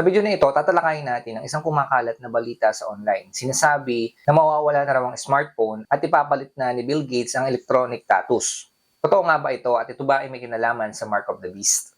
Sa video na ito, tatalakayin natin ang isang kumakalat na balita sa online. Sinasabi na mawawala na raw ang smartphone at ipapalit na ni Bill Gates ang electronic tattoos. Totoo nga ba ito at ito ba ay may kinalaman sa Mark of the Beast?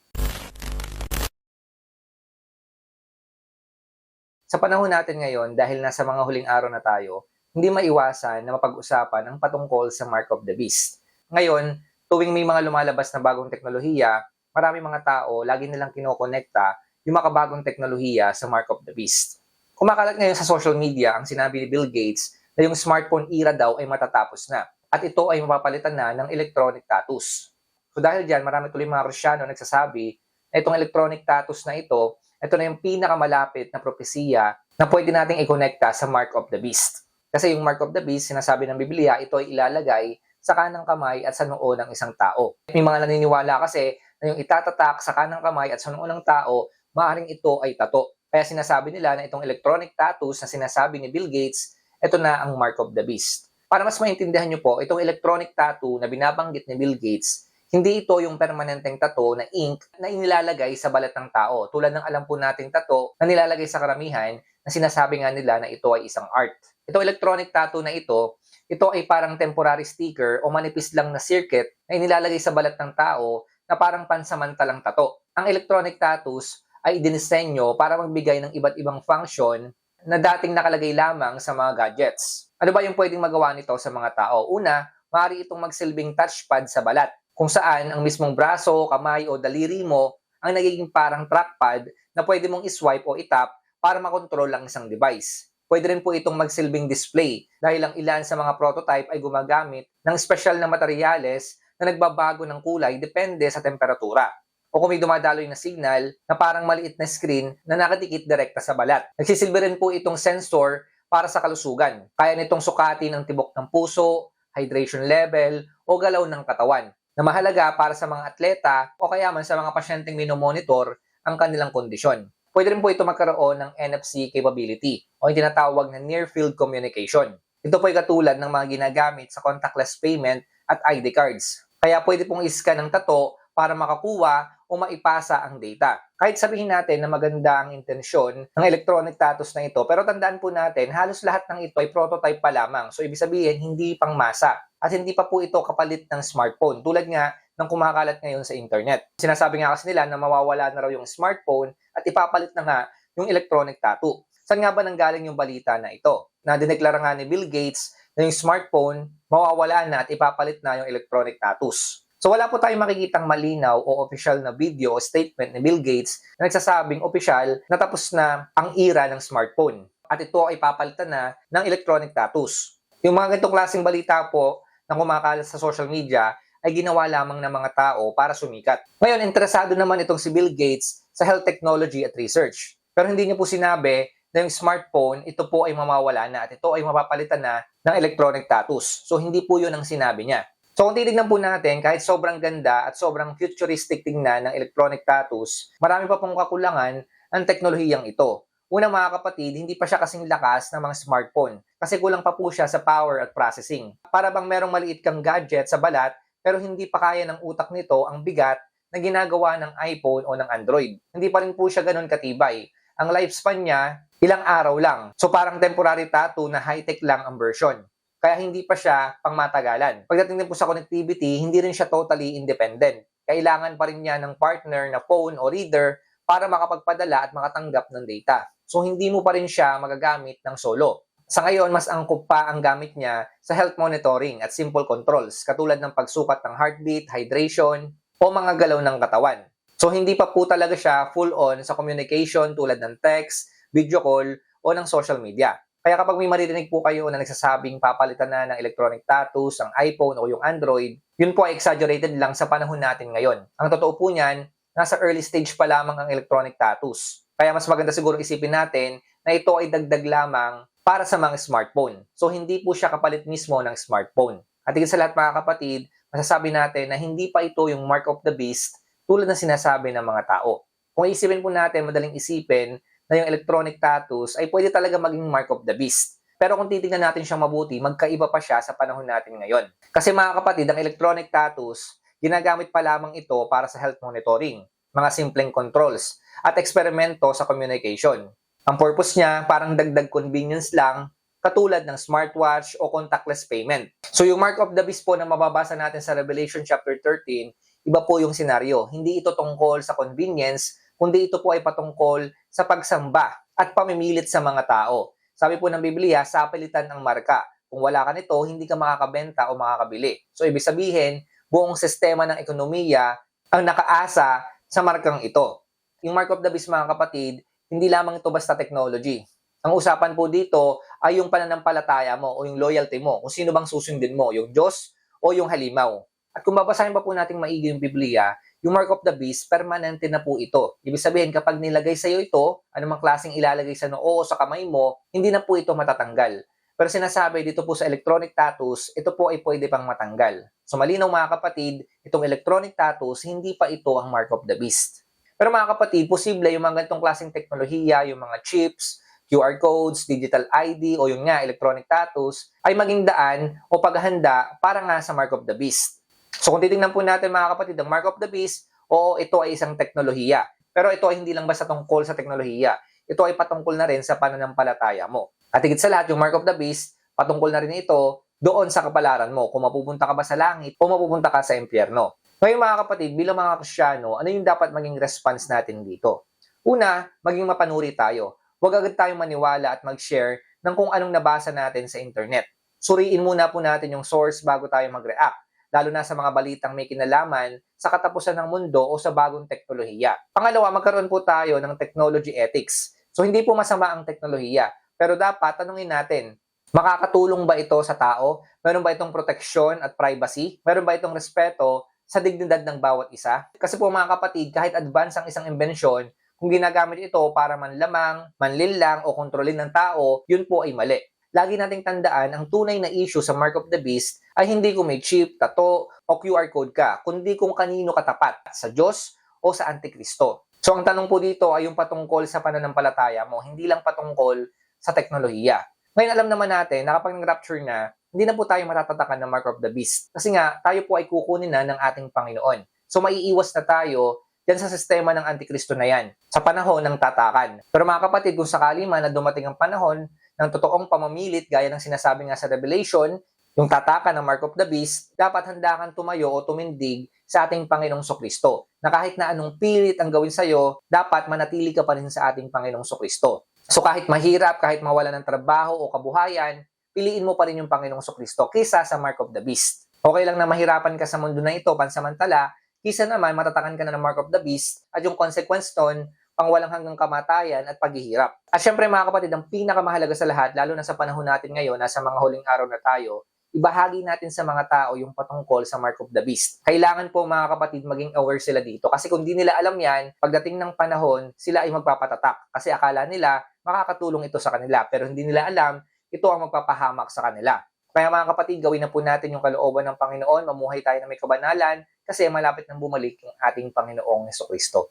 Sa panahon natin ngayon, dahil nasa mga huling araw na tayo, hindi maiwasan na mapag-usapan ang patungkol sa Mark of the Beast. Ngayon, tuwing may mga lumalabas na bagong teknolohiya, marami mga tao lagi nilang kinokonekta yung makabagong teknolohiya sa Mark of the Beast. Kumakalat ngayon sa social media ang sinabi ni Bill Gates na yung smartphone era daw ay matatapos na at ito ay mapapalitan na ng electronic tattoos. So dahil dyan, marami tuloy mga Rusyano nagsasabi na itong electronic tattoos na ito, ito na yung pinakamalapit na propesiya na pwede nating i-connecta sa Mark of the Beast. Kasi yung Mark of the Beast, sinasabi ng Biblia, ito ay ilalagay sa kanang kamay at sa noo ng isang tao. May mga naniniwala kasi na yung itatatak sa kanang kamay at sa noo ng tao, maaaring ito ay tato. Kaya sinasabi nila na itong electronic tattoos na sinasabi ni Bill Gates, ito na ang Mark of the Beast. Para mas maintindihan nyo po, itong electronic tattoo na binabanggit ni Bill Gates, hindi ito yung permanenteng tattoo na ink na inilalagay sa balat ng tao. Tulad ng alam po nating tattoo na nilalagay sa karamihan na sinasabi nga nila na ito ay isang art. Itong electronic tattoo na ito, ito ay parang temporary sticker o manipis lang na circuit na inilalagay sa balat ng tao na parang pansamantalang tato. Ang electronic tattoos ay dinisenyo para magbigay ng iba't ibang function na dating nakalagay lamang sa mga gadgets. Ano ba yung pwedeng magawa nito sa mga tao? Una, maaari itong magsilbing touchpad sa balat, kung saan ang mismong braso, kamay o daliri mo ang nagiging parang trackpad na pwede mong iswipe o itap para makontrol ang isang device. Pwede rin po itong magsilbing display dahil ang ilan sa mga prototype ay gumagamit ng special na materyales na nagbabago ng kulay depende sa temperatura. O kung may dumadaloy na signal na parang maliit na screen na nakadikit direkta sa balat. Nagsisilbi rin po itong sensor para sa kalusugan. Kaya nitong sukatin ang tibok ng puso, hydration level, o galaw ng katawan na mahalaga para sa mga atleta o kaya man sa mga pasyenteng minomonitor ang kanilang kondisyon. Pwede rin po ito magkaroon ng NFC capability o yung tinatawag na Near Field Communication. Ito po ay katulad ng mga ginagamit sa contactless payment at ID cards. Kaya pwede pong iscan ng tato para makakuha o maipasa ang data. Kahit sabihin natin na maganda ang intensyon ng electronic tattoos na ito, pero tandaan po natin, halos lahat ng ito ay prototype pa lamang. So, ibig sabihin, hindi pang masa. At hindi pa po ito kapalit ng smartphone. Tulad nga ng kumakalat ngayon sa internet. Sinasabi nga kasi nila na mawawala na raw yung smartphone at ipapalit na nga yung electronic tattoo. Saan nga ba nanggaling yung balita na ito? Na dineklara nga ni Bill Gates na yung smartphone mawawala na at ipapalit na yung electronic tattoos. So wala po tayong makikitang malinaw o official na video o statement ni Bill Gates na nagsasabing official na tapos na ang era ng smartphone. At ito ay papalitan na ng electronic tattoos. Yung mga ganitong klaseng balita po na kumakalat sa social media ay ginawa lamang ng mga tao para sumikat. Ngayon, interesado naman itong si Bill Gates sa health technology at research. Pero hindi niya po sinabi na yung smartphone, ito po ay mamawala na at ito ay mapapalitan na ng electronic tattoos. So, hindi po yun ang sinabi niya. So kung titignan po natin, kahit sobrang ganda at sobrang futuristic tingnan ng electronic tattoos, marami pa pong kakulangan ang teknolohiyang ito. Una mga kapatid, hindi pa siya kasing lakas ng mga smartphone kasi kulang pa po siya sa power at processing. Para bang merong maliit kang gadget sa balat pero hindi pa kaya ng utak nito ang bigat na ginagawa ng iPhone o ng Android. Hindi pa rin po siya ganun katibay. Ang lifespan niya, ilang araw lang. So parang temporary tattoo na high-tech lang ang version kaya hindi pa siya pangmatagalan. Pagdating din po sa connectivity, hindi rin siya totally independent. Kailangan pa rin niya ng partner na phone o reader para makapagpadala at makatanggap ng data. So hindi mo pa rin siya magagamit ng solo. Sa ngayon, mas angkop pa ang gamit niya sa health monitoring at simple controls katulad ng pagsukat ng heartbeat, hydration, o mga galaw ng katawan. So hindi pa po talaga siya full on sa communication tulad ng text, video call, o ng social media. Kaya kapag may maririnig po kayo na nagsasabing papalitan na ng electronic tattoos ang iPhone o yung Android, yun po ay exaggerated lang sa panahon natin ngayon. Ang totoo po niyan, nasa early stage pa lamang ang electronic tattoos. Kaya mas maganda siguro isipin natin na ito ay dagdag lamang para sa mga smartphone. So hindi po siya kapalit mismo ng smartphone. At higit sa lahat mga kapatid, masasabi natin na hindi pa ito yung mark of the beast tulad ng sinasabi ng mga tao. Kung isipin po natin, madaling isipin na yung electronic tattoos ay pwede talaga maging mark of the beast. Pero kung titingnan natin siyang mabuti, magkaiba pa siya sa panahon natin ngayon. Kasi mga kapatid, ang electronic tattoos, ginagamit pa lamang ito para sa health monitoring, mga simpleng controls. at eksperimento sa communication. Ang purpose niya, parang dagdag convenience lang, katulad ng smartwatch o contactless payment. So yung mark of the beast po na mababasa natin sa Revelation chapter 13, iba po yung senaryo. Hindi ito tungkol sa convenience, kundi ito po ay patungkol sa pagsamba at pamimilit sa mga tao. Sabi po ng Biblia, sa palitan ang marka. Kung wala ka nito, hindi ka makakabenta o makakabili. So ibig sabihin, buong sistema ng ekonomiya ang nakaasa sa markang ito. Yung mark of the beast mga kapatid, hindi lamang ito basta technology. Ang usapan po dito ay yung pananampalataya mo o yung loyalty mo, kung sino bang susundin mo, yung Diyos o yung halimaw. At kung babasahin pa po natin maigi yung Biblia, yung mark of the beast, permanente na po ito. Ibig sabihin, kapag nilagay sa iyo ito, anumang klaseng ilalagay sa noo o sa kamay mo, hindi na po ito matatanggal. Pero sinasabi dito po sa electronic tattoos, ito po ay pwede pang matanggal. So malinaw mga kapatid, itong electronic tattoos, hindi pa ito ang mark of the beast. Pero mga kapatid, posible yung mga ganitong klaseng teknolohiya, yung mga chips, QR codes, digital ID, o yung nga, electronic tattoos, ay maging daan o paghahanda para nga sa mark of the beast. So kung titingnan po natin mga kapatid, ang mark of the beast, oo, ito ay isang teknolohiya. Pero ito ay hindi lang basta tungkol sa teknolohiya. Ito ay patungkol na rin sa pananampalataya mo. At higit sa lahat, yung mark of the beast, patungkol na rin ito doon sa kapalaran mo, kung mapupunta ka ba sa langit o mapupunta ka sa impyerno. Ngayon mga kapatid, bilang mga Krisyano, ano yung dapat maging response natin dito? Una, maging mapanuri tayo. Huwag agad tayong maniwala at mag-share ng kung anong nabasa natin sa internet. Suriin muna po natin yung source bago tayo mag-react, lalo na sa mga balitang may kinalaman sa katapusan ng mundo o sa bagong teknolohiya. Pangalawa, magkaroon po tayo ng technology ethics. So hindi po masama ang teknolohiya, pero dapat tanungin natin, makakatulong ba ito sa tao? Meron ba itong proteksyon at privacy? Meron ba itong respeto sa dignidad ng bawat isa? Kasi po mga kapatid, kahit advance ang isang inbensyon, kung ginagamit ito para manlamang, manlinlang o kontrolin ng tao, yun po ay mali. Lagi nating tandaan, ang tunay na issue sa Mark of the Beast ay hindi kung may chip, tato, o QR code ka, kundi kung kanino ka tapat, sa Diyos o sa Antikristo. So ang tanong po dito ay yung patungkol sa pananampalataya mo, hindi lang patungkol sa teknolohiya. Ngayon alam naman natin na kapag nag-rapture na, hindi na po tayo matatatakan ng Mark of the Beast. Kasi nga, tayo po ay kukunin na ng ating Panginoon. So maiiwas na tayo yan sa sistema ng Antikristo na yan, sa panahon ng tatakan. Pero mga kapatid, kung sakali man na dumating ang panahon ng totoong pamamilit, gaya ng sinasabi nga sa Revelation, yung tatakan ng Mark of the Beast, dapat handa kang tumayo o tumindig sa ating Panginoong Sokristo. Na kahit na anong pilit ang gawin sa'yo, dapat manatili ka pa rin sa ating Panginoong Sokristo. So kahit mahirap, kahit mawala ng trabaho o kabuhayan, piliin mo pa rin yung Panginoong Sokristo kaysa sa Mark of the Beast. Okay lang na mahirapan ka sa mundo na ito pansamantala, kisa naman matatakan ka na ng Mark of the Beast at yung consequence nun, pang walang hanggang kamatayan at paghihirap. At syempre mga kapatid, ang pinakamahalaga sa lahat, lalo na sa panahon natin ngayon, nasa mga huling araw na tayo, ibahagi natin sa mga tao yung patungkol sa Mark of the Beast. Kailangan po mga kapatid maging aware sila dito. Kasi kung di nila alam yan, pagdating ng panahon, sila ay magpapatatak. Kasi akala nila, makakatulong ito sa kanila. Pero hindi nila alam, ito ang magpapahamak sa kanila. Kaya mga kapatid, gawin na po natin yung kalooban ng Panginoon, mamuhay tayo na may kabanalan, kasi malapit nang bumalik yung ating Panginoong Yeso Kristo.